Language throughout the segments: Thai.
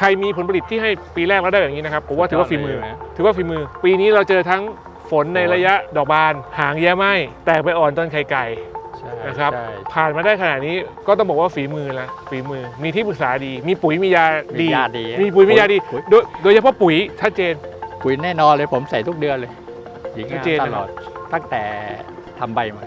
ใครมีผลผลิตที่ให้ปีแรกแล้วได้แบบนี้นะครับผมว่าถือว่าฝีมือสุดยอดเลยนะถือว่าฝีมือ ปีนี้เราเจอทั้งฝนในระยะดอกบาน หางแย่ไหมแตกไปอ่อนต้นไข่ไก่ใช่นะครับใช่ผ่านมาได้ขนาดนี้ก็ต้องบอกว่าฝีมือละฝีมือมีที่ปรึกษาดี มีปุ๋ยมียามีดียาดี มีปุ๋ยมียาดีปุ๋ยโดยโดยเฉพาะปุ๋ยชัดเจน ปุ๋ยแน่นอนเลยผมใส่ทุกเดือนเลยหญิงชัดงามเจนตนะคลรับอดตั้งแต่ทำใบมา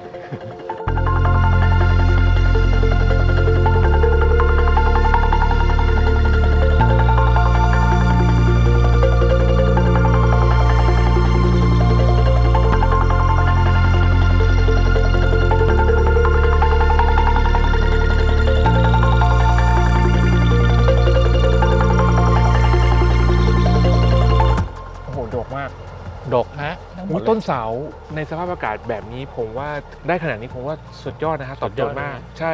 ดกนะทั้งหมโอ้ดต้นเสาในสภาพอากาศแบบนี้ผมว่าได้ขนาดนี้ผมว่าสุดยอดนะฮะตอบโจทย์มาก ใช่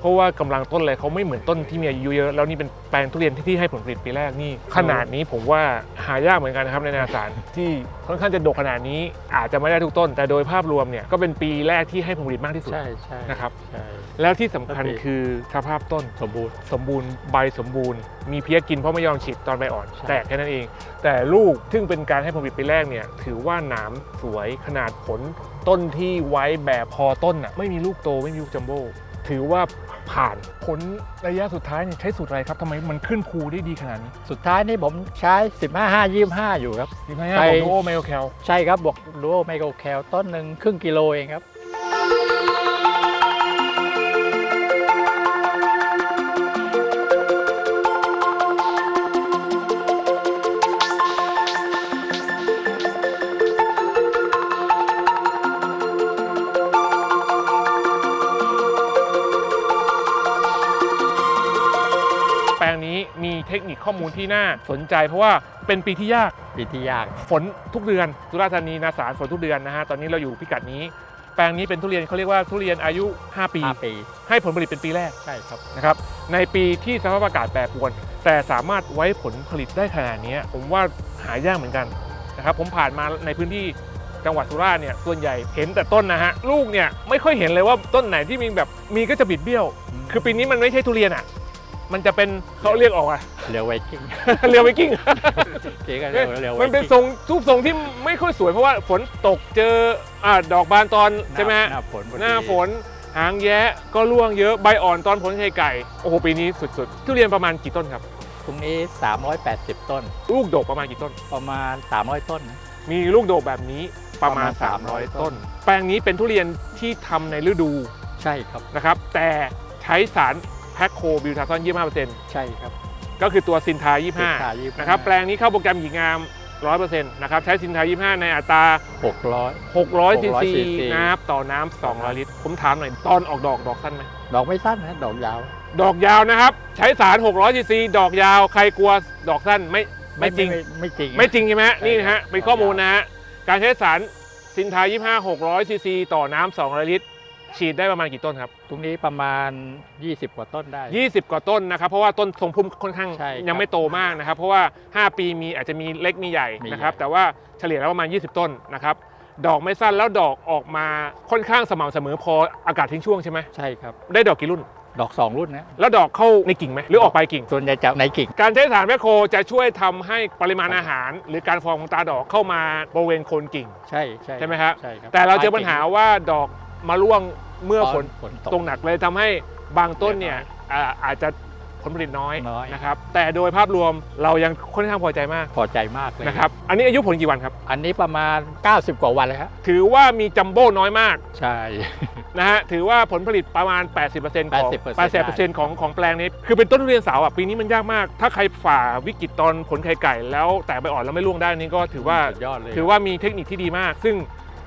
เพราะว่ากำลังต้นเลยเขาไม่เหมือนต้นที่มีอายุเยอะแล้วนี่เป็นแปลงทุเรียนที่ที่ให้ผลผลิตปีแรกนี่ ขนาดนี้ผมว่าหายากเหมือนกันนะครับในนาสาร ที่ค่อนข้างจะดกขนาดนี้อาจจะไม่ได้ทุกต้น แต่โดยภาพรวมเนี่ยก็เป็นปีแรกที่ให้ผลผลิตมากที่สุด ใช่ใช่นะครับ ใช่ แล้วที่สำคัญก็ดีคือสภาพต้น สมบูรณ์ สมบูรณ์ใบสมบูรณ์มีเพี้ยกินเพราะไม่ยอมฉีดตอนใบอ่อน ใช่ แตกแค่นั้นเอง แต่ลูกซึ่งเป็นการให้ผลผลิตปีแรกเนี่ยถือว่าหนามสวยขนาดผลต้นที่ไว้แบบพอต้นอะไม่มีลูกโตไม่มีลูกจัมโบ้ถือว่าผ่านผลระยะสุดท้ายเนี่ยใช้สูตรอะไรครับทำไมมันขึ้นภูได้ดีขนาดนี้สุดท้ายนี่ผมใช้ 15 5 25 อยู่ครับดีไหมฮะไปของดูโอไมโอแคลใช่ครับบวกดูโอไมโครแคลต้นหนึ่งครึ่งกิโลเองครับ มีเทคนิคข้อมูลที่น่าสนใจ เพราะว่าเป็นปีที่ยากปีที่ยาก ฝนทุกเดือนสุราษฎร์ธานีนาสารฝนทุกเดือนนะฮะตอนนี้เราอยู่พิกัดนี้ แปลงนี้เป็นทุเรียนเขาเรียกว่าทุเรียนอายุ 5 ปี 5 ปี ให้ผลผลิตเป็นปีแรกใช่ครับนะครับในปีที่สภาพอากาศแปรปรวน แต่สามารถไว้ผลผลิตได้ขนาดนี้ผมว่าหายากเหมือนกันนะครับผมผ่านมาในพื้นที่จังหวัดสุราษฎร์เนี่ยส่วนใหญ่เห็นแต่ต้นนะฮะลูกเนี่ยไม่ค่อยเห็นเลยว่าต้นไหนที่มีแบบมีก็จะบิดเบี้ยว คือปีนี้มันไม่ใช่ทุเรียนอะ มันจะเป็นเขาเรียกออกอะเรือไวกิ้งเรือไวกิ้งเจ๊ก็เรียกว่าเรือไวมันเป็นกิ้งทรงรูปทรงที่ไม่ค่อยสวยเพราะว่าฝนตกเจออ่าดอกบานตอนใช่ไหมฮะหน้าฝนพอดีหน้าฝนหางแย้ก็ร่วงเยอะใบอ่อนตอนผลไข่ไก่ โอ้โหปีนี้สุดๆทุเรียนประมาณกี่ต้นครับตรงนี้ 380 ต้น ลูกโดกประมาณกี่ต้น ประมาณ 300 ต้นนะมีลูกโดกแบบนี้ประมาณประมาณ300 300 ต้น แปลงนี้เป็นทุเรียนที่ทำในฤดูใช่ครับนะครับ แต่ใช้สารแพคโคบิวทาซอน25%ใช่ครับ ก็คือตัวซินทาสิบห้า25 นะครับ แปลงนี้เข้าโปรแกรมหญิงงาม 100%นะครับ ใช้ซินทา 25 ในอัตราหกร้อย600ซี600ซี cc นะครับ ต่อน้ำ200 ลิตร ผมถามหน่อย ตอนออกดอกดอกสั้นไหม ดอกไม่สั้นนะ ดอกยาว ดอกยาวนะครับ ใช้สาร 600ซีซี ดอกยาว ใครกลัวดอกสั้น ไม่ไม่จริง ไม่ไม่จริง ไม่จริงใช่ไหมฮะใช่นี่นะฮะครับเป็นข้อมูลนะฮะ การใช้สารซินทา 25 600ซีซี ต่อน้ำ200 ลิตร ฉีดได้ประมาณกี่ต้นครับ ตรงนี้ประมาณ 20 กว่าต้นได้ 20 กว่าต้นนะครับ เพราะว่าต้นทรงพุ่มค่อนข้างใช่ครับยังไม่โตมากนะครับ เพราะว่า 5 ปีมีอาจจะมีเล็กมีใหญ่มีนะครับ ใหญ่ แต่ว่าเฉลี่ยแล้วประมาณ 20 ต้นนะครับ ดอกไม่สั้นแล้วดอกออกมาค่อนข้างสม่ำเสมอพออากาศทิ้งช่วงใช่ไหมใช่ครับ ได้ดอกกี่รุ่น ดอก 2 รุ่นนะ แล้วดอกเข้าในกิ่งไหมหรือออกไปลายกิ่ง ส่วนใหญ่จะในกิ่ง การใช้สารแมคโครจะช่วยทำให้ปริมาณอาหาร หรือการฟอร์มของตาดอกเข้ามาบริเวณโคนกิ่ง ใช่ใช่ใช่ไหมครับใช่ครับแต่เราเจอปัญหาว่าดอก มาร่วงเมื่อฝนฝนตก ตกหนักเลยทำให้บางต้นเนี่ยเรียบร้อยอ่าอาจจะผลผลิตน้อยน้อย นะครับแต่โดยภาพรวมเรายังค่อนข้างพอใจมากพอใจมากเลยนะครับอันนี้อายุผลกี่วันครับ อันนี้ประมาณ 90 กว่าวันเลยครับถือว่ามีจัมโบ้น้อยมาก ใช่ นะฮะถือว่าผลผลิตประมาณ 80%ของ80% 80%ของของแปลงนี้ คือเป็นต้นทุเรียนสาวอะปีนี้มันยากมาก ถ้าใครฝ่าวิกฤตตอนผลไข่ไก่ แล้วแตกใบอ่อนแล้วไม่ร่วงได้นี่ก็ถือว่า สุดยอดเลยถือว่ามีเทคนิคที่ดีมาก ซึ่ง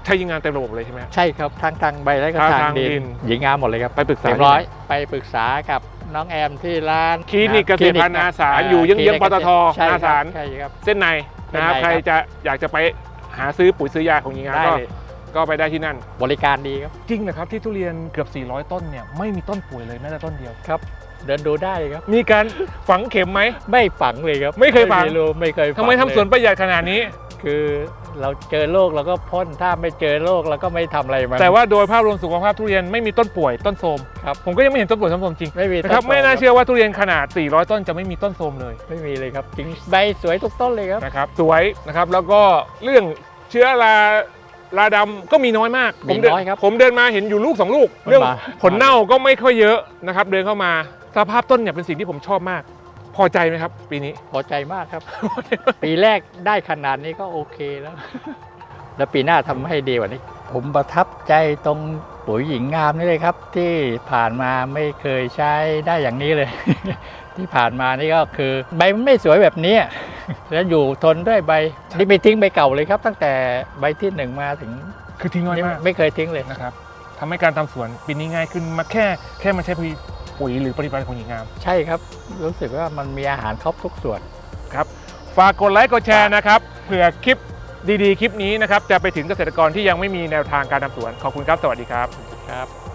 ใช้ยิงงานเต็มระบบเลยใช่ไหม ใช่ครับทั้งทางใบและก็ทางทางทางดิดินน หญิงงามหมดเลยครับไปปรึกษาเรียบร้อย ไปปรึกษากับน้องแอมที่ร้านคลินิกเกษตรพันธุ์อาสาคลินิกอยู่เยื้องๆคลินิกปตทใช่คอารับสารใช่ครับ เส้นในนะครับ เส้นในใครครับจะอยากจะไปหาซื้อปุ๋ยซื้อยาของยิงงานได้ก็เลยก็ไปได้ที่นั่น บริการดีครับจริงนะครับที่ทุเรียนเกือบ 400 ต้นเนี่ยไม่มีต้นป่วยเลยแม้แต่ต้นเดียว ครับ เดินดูได้ครับ มีการฝังเข็มไหม ไม่ฝังเลยครับไม่เคยฝังรู้ไม่เคยทำไมทำสวนประหยัดขนาดนี้ คือ เราเจอโรคเราก็พ่นถ้าไม่เจอโรคเราก็ไม่ทำอะไรมันแต่ว่าโดยภาพรวมสุขภาพทุเรียนไม่มีต้นป่วยต้นโทรมครับผมก็ยังไม่เห็นต้นป่วยต้นโทรมจริงไม่มีนะครับต้ไม่น่าโรคเชื่อว่าทุเรียนขนาด 400 ต้นจะไม่มีต้นโทรมเลย ไม่มีเลยครับจริงใบสวยทุกต้นเลยครับนะครับสวยนะครับแล้วก็เรื่องเชื้อราราดำก็มีน้อยมาก ผมีเดิน้อยครับผมเดินมาเห็นอยู่ลูกสองลูกมันเรื่องมาผลเน่าก็ไม่ค่อยเยอะนะครับ เดินเข้ามาสภาพต้นเนี่ยเป็นสิ่งที่ผมชอบมาก พอใจไหมครับ ปีนี้ พอใจมากครับ ปีแรกได้ขนาดนี้ก็โอเคแล้ว แล้วปีหน้าทำให้ดีกว่านี้ ผมประทับใจตรงปุ๋ยหญิงงามนี่เลยครับ ที่ผ่านมาไม่เคยใช้ได้อย่างนี้เลย ที่ผ่านมานี่ก็คือใบมันไม่สวยแบบนี้ แล้วอยู่ทนด้วยใบนี่ไม่ทิ้งใบเก่าเลยครับ ตั้งแต่ใบที่หนึ่งมาถึงคือทิ้งน้อยนี่มากไม่เคยทิ้งเลยนะครับทำให้การทำสวนปีนี้ง่ายขึ้นมาแค่แค่มาใช้ ปุ๋ยหรือปริมาณของหญิงงามใช่ครับ รู้สึกว่ามันมีอาหารครบทุกส่วน ครับ ฝากกดไลค์กดแชร์นะครับเผื่อคลิปดีๆ คลิปนี้นะครับจะไปถึงเกษตรกรที่ยังไม่มีแนวทางการทำสวน ขอบคุณครับ สวัสดีครับ ครับ